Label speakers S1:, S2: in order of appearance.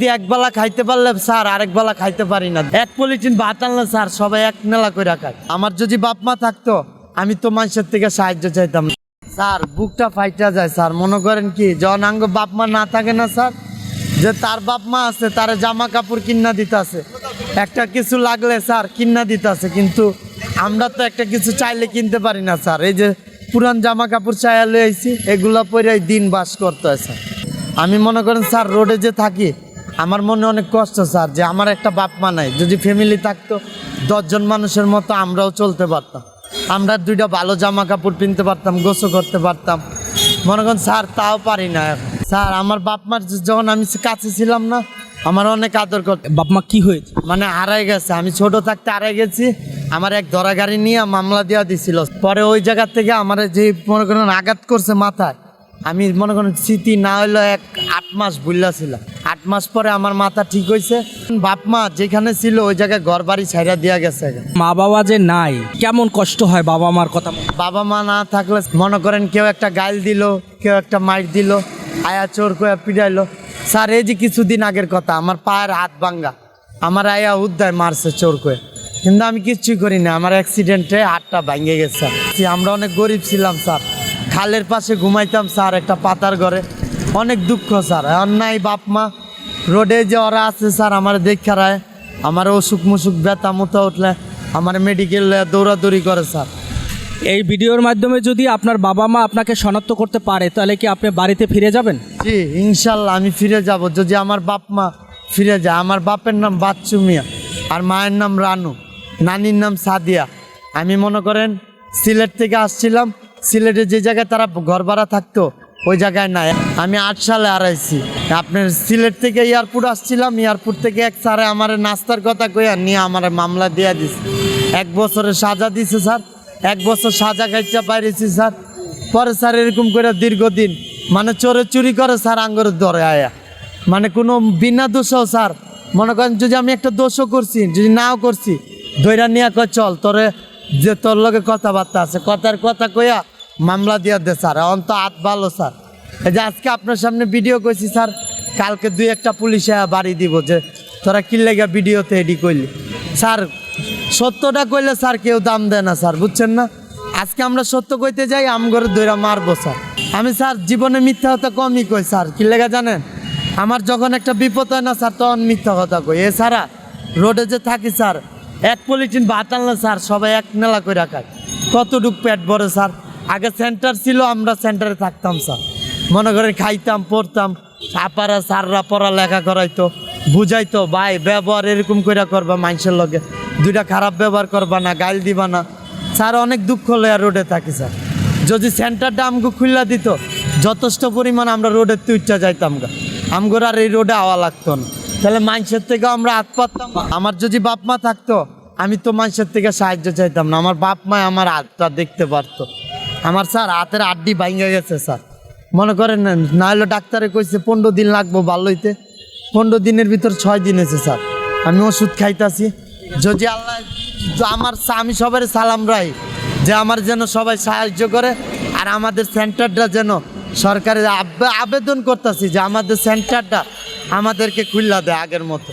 S1: দিয়ে এক বেলা খাইতে পারলে স্যার আরেক বেলা খাইতে পারি না। এক পলিথিন ভাত আনলে স্যার সবাই এক নেলা করে খায়। আমার যদি বাপ মা থাকতো, আমি তো মানুষের থেকে সাহায্য চাইতাম। স্যার, বুকটা ফাইটা যায়, স্যার। মনে করেন কি, যখন আঙ্গ বাপ মা না থাকে না, স্যার, যে তার বাপ মা আছে, তার জামা কাপড় কিনা দিতে আছে একটা কিছু লাগলে, স্যার, কিনা দিতে আছে কিন্তু আমরা তো একটা কিছু চাইলে কিনতে পারি না, স্যার। এই যে পুরান জামা কাপড় চাইয়া লয়ে এগুলা পরে দিন বাস করতে হয়, স্যার। আমি মনে করেন, স্যার, রোডে যে থাকি আমার মনে অনেক কষ্ট স্যার যে আমার একটা বাপ মা নাই। যদি ফ্যামিলি থাকতো দশজন মানুষের মতো আমরাও চলতে পারতাম। আমরা দুইটা ভালো জামা কাপড় কিনতে পারতাম গোসো করতে পারতাম। মনে করেন স্যার তাও পারি না। স্যার আমার বাপ মার যখন আমি কাছে ছিলাম না আমার অনেক আদর করতে।
S2: বাপ মা কি হয়েছে?
S1: মানে হারাই গেছে। আমি ছোট থাকতে হারাই গেছি। আমার এক ধরা গাড়ি নিয়ে মামলা দেওয়া দিছিল। পরে ওই জায়গা থেকে আমার যে মনে করেন আঘাত করছে মাথায় আমি মনে করেন স্মৃতি না হইল এক আট মাস বুল্লা ছিল আট মাস পরে আমার মাথা ঠিক হয়েছে বাপ মা যেখানে ছিল ওই জায়গায় ঘর বাড়ি ছাইরা দেওয়া গেছে
S2: মা বাবা যে নাই কেমন কষ্ট হয় বাবা মার কথা
S1: বাবা মা না থাকলে মনে করেন কেউ একটা গাইল দিল কেউ একটা মাইট দিল আয়া চোর করে পিটাইলো। স্যার এই যে কিছুদিন আগের কথা আমার পায়ের হাত ভাঙ্গা। আমার আয়া উদ্দায় মারছে চোর করে কিন্তু আমি কিচ্ছুই করি না আমার অ্যাক্সিডেন্টে হাতটা ভাঙে গেছে স্যার। আমরা অনেক গরিব ছিলাম স্যার। খালের পাশে ঘুমাইতাম স্যার একটা পাতার ঘরে। অনেক দুঃখ স্যার। অন্যায় বাপ মা রোডে যে ওরা আছে স্যার আমার দেখা রায়। আমার অসুখ মুসুখ ব্যথা মুথা উঠলে আমার মেডিকেল দৌড়াদৌড়ি করে স্যার।
S2: এই ভিডিওর মাধ্যমে যদি আপনার বাবা মা আপনাকে শনাক্ত করতে পারে তাহলে কি আপনি বাড়িতে ফিরে যাবেন?
S1: জি ইনশাল্লাহ আমি ফিরে যাব। যদি আমার বাপ মা ফিরে যায় আমার বাপের নাম বাচ্চু মিয়া আর মায়ের নাম রানু নানির নাম সাদিয়া। আমি মনে করেন সিলেট থেকে আসছিলাম সিলেটে যে জায়গায় তারা ঘর ভাড়া থাকতো ওই জায়গায় নাই। আমি আট সালে আড়াইছি আপনার সিলেট থেকে এয়ারপোর্ট আসছিলাম, এয়ারপোর্ট থেকে এক স্যারে আমার নাস্তার কথা কইয়া নিয়ে আমার মামলা দিয়া দিছে। এক বছরের সাজা দিছে, স্যার। এক বছর সাজা খাইচা পাইরেছি, স্যার। পরে স্যার এরকম করে দীর্ঘদিন মানে চোরে চুরি করে স্যার আঙ্গরের দরে আয়া। মানে কোনো বিনা দোষও, স্যার। মনে করেন যদি আমি একটা দোষও করছি, যদি নাও করছি দৈরা নিয়ে চল, তোরে যে তোর লগে কথাবার্তা আছে, কথার কথা কইয়া মামলা দিয়ে দে, স্যার। অন্ত হাত ভালো, স্যার। এই যে আজকে আপনার সামনে ভিডিও করছি, স্যার, কালকে দুই একটা পুলিশে বাড়ি দিব যে, তোরা কি লেগে ভিডিওতে এডি কইলি স্যার, সত্যটা কইলে, স্যার, কেউ দাম দেয় না, স্যার, বুঝছেন না? আজকে আমরা সত্য কইতে যাই আমগরে দৈরা মারবো, স্যার। আমি, স্যার, জীবনে মিথ্যা কথা কমই কই, স্যার। কি লেগে জানেন? আমার যখন একটা বিপদ হয় না, স্যার, তখন মিথ্যা কথা কই। এছাড়া রোডে যে থাকি, স্যার, এক পলিথিন ভাত আনলে, স্যার, সবাই এক নেলা করে খায়। কতটুক পেট ভরে, স্যার? আগে সেন্টার ছিল, আমরা সেন্টারে থাকতাম স্যার মনে করেন খাইতাম, পড়তাম আপারা পড়া লেখা করাইতো, বুঝাইতো, ভাই, ব্যবহার এরকম করে করবা মানুষের লগে। দুইটা খারাপ ব্যবহার করবা না, গাইল দিবা না। স্যার, অনেক দুঃখ লয়া রোডে থাকি স্যার যদি সেন্টারটা আমাকে খুললা দিত, যথেষ্ট পরিমাণ আমরা রোডের তুইটা যাইতাম গা। আমগর আর এই রোডে আওয়া লাগতো না। তাহলে মানুষের থেকে আমরা হাত পাততাম আমার যদি বাপ মা থাকতো, আমি তো মানুষের থেকে সাহায্য চাইতাম না। আমার বাপ মা আমার হাতটা দেখতে পারতো। আমার স্যার হাতের আড্ডি ভাঙ্গে গেছে স্যার। মনে করেন না, হলে ডাক্তারে কইছে পনেরো দিন লাগবো ভালো হইতে। পনেরো দিনের ভিতর ছয় দিন হয়েছে স্যার। আমি ওষুধ খাইতাছি। যদি আল্লাহ আমার আমি সবার সালাম রাই যে আমার যেন সবাই সাহায্য করে আর আমাদের সেন্টারটা যেন সরকারের আবে- আবেদন করতেছি যে আমাদের সেন্টারটা আমাদেরকে খুললা দেয় আগের মতো।